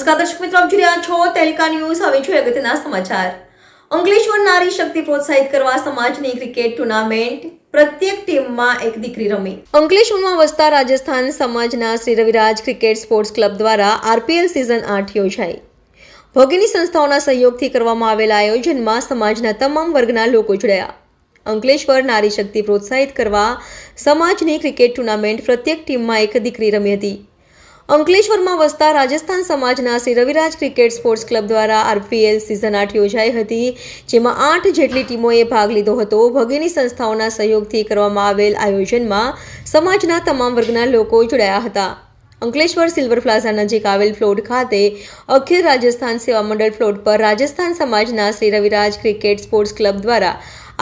નમસ્કાર, દર્શક મિત્રો, આપ જોઈ રહ્યા છો તેલકા ન્યૂઝ. હવે જોઈએ અગત્યના સમાચાર. અંકલેશ્વર નારી શક્તિ પ્રોત્સાહિત કરવા સમાજની ક્રિકેટ ટુર્નામેન્ટ. પ્રત્યેક ટીમમાં એક દીકરી રમી. અંકલેશ્વરમાં વસતા રાજસ્થાન સમાજના Shri Raviraj cricket sports club દ્વારા આરપીએલ સિઝન આઠ યોજાઈ. ભગીની સંસ્થાઓના સહયોગથી કરવામાં આવેલા આયોજનમાં સમાજના તમામ વર્ગના લોકો જોડાયા. અંકલેશ્વર નારી શક્તિ પ્રોત્સાહિત કરવા સમાજની ક્રિકેટ ટુર્નામેન્ટ પ્રત્યેક ટીમમાં એક દીકરી રમી હતી. અંકલેશ્વરમાં વસતા રાજસ્થાન સમાજના Shri Raviraj cricket sports club દ્વારા આરપીએલ સિઝન આઠ યોજાઈ હતી, જેમાં આઠ જેટલી ટીમોએ ભાગ લીધો હતો. ભગીની સંસ્થાઓના સહયોગથી કરવામાં આવેલ આયોજનમાં સમાજના તમામ વર્ગના લોકો જોડાયા હતા. અંકલેશ્વર સિલ્વર પ્લાઝા નજીક આવેલ ફ્લોટ ખાતે અખિલ રાજસ્થાન સેવા મંડળ ફ્લોટ પર રાજસ્થાન સમાજના Shri Raviraj cricket sports club દ્વારા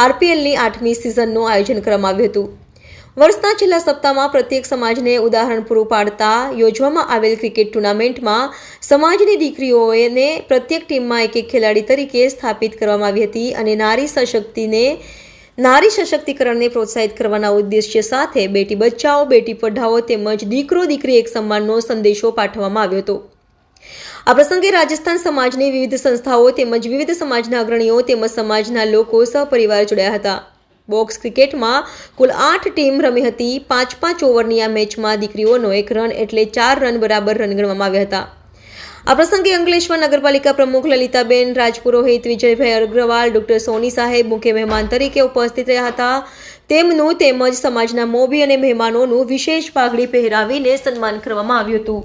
આરપીએલની આઠમી સિઝનનું આયોજન કરવામાં આવ્યું હતું. વર્ષના છેલ્લા સપ્તાહમાં પ્રત્યેક સમાજને ઉદાહરણ પૂરું પાડતા યોજવામાં આવેલ ક્રિકેટ ટુર્નામેન્ટમાં સમાજની દીકરીઓને પ્રત્યેક ટીમમાં એક એક ખેલાડી તરીકે સ્થાપિત કરવામાં આવી હતી અને નારી સશક્તિને, નારી સશક્તિકરણને પ્રોત્સાહિત કરવાના ઉદ્દેશ્ય સાથે બેટી બચાવો, બેટી પઢાઓ તેમજ દીકરો દીકરી એક સન્માનનો સંદેશો પાઠવવામાં આવ્યો હતો. આ પ્રસંગે રાજસ્થાન સમાજની વિવિધ સંસ્થાઓ તેમજ વિવિધ સમાજના અગ્રણીઓ તેમજ સમાજના લોકો સહપરિવાર જોડાયા હતા. બોક્સ ક્રિકેટમાં કુલ આઠ ટીમ રમી હતી. પાંચ પાંચ ઓવરની આ મેચમાં દીકરીઓનો એક રન એટલે ચાર રન બરાબર રન ગણવામાં આવ્યા હતા. આ પ્રસંગે અંકલેશ્વર નગરપાલિકા પ્રમુખ લલિતાબેન રાજપુરોહિત, વિજયભાઈ અગ્રવાલ, ડોક્ટર સોની સાહેબ, મુખ્ય મહેમાન તરીકે ઉપસ્થિત રહ્યા હતા. તેમનું તેમજ સમાજના મોભી અને મહેમાનોનું વિશેષ પાઘડી પહેરાવીને સન્માન કરવામાં આવ્યું હતું.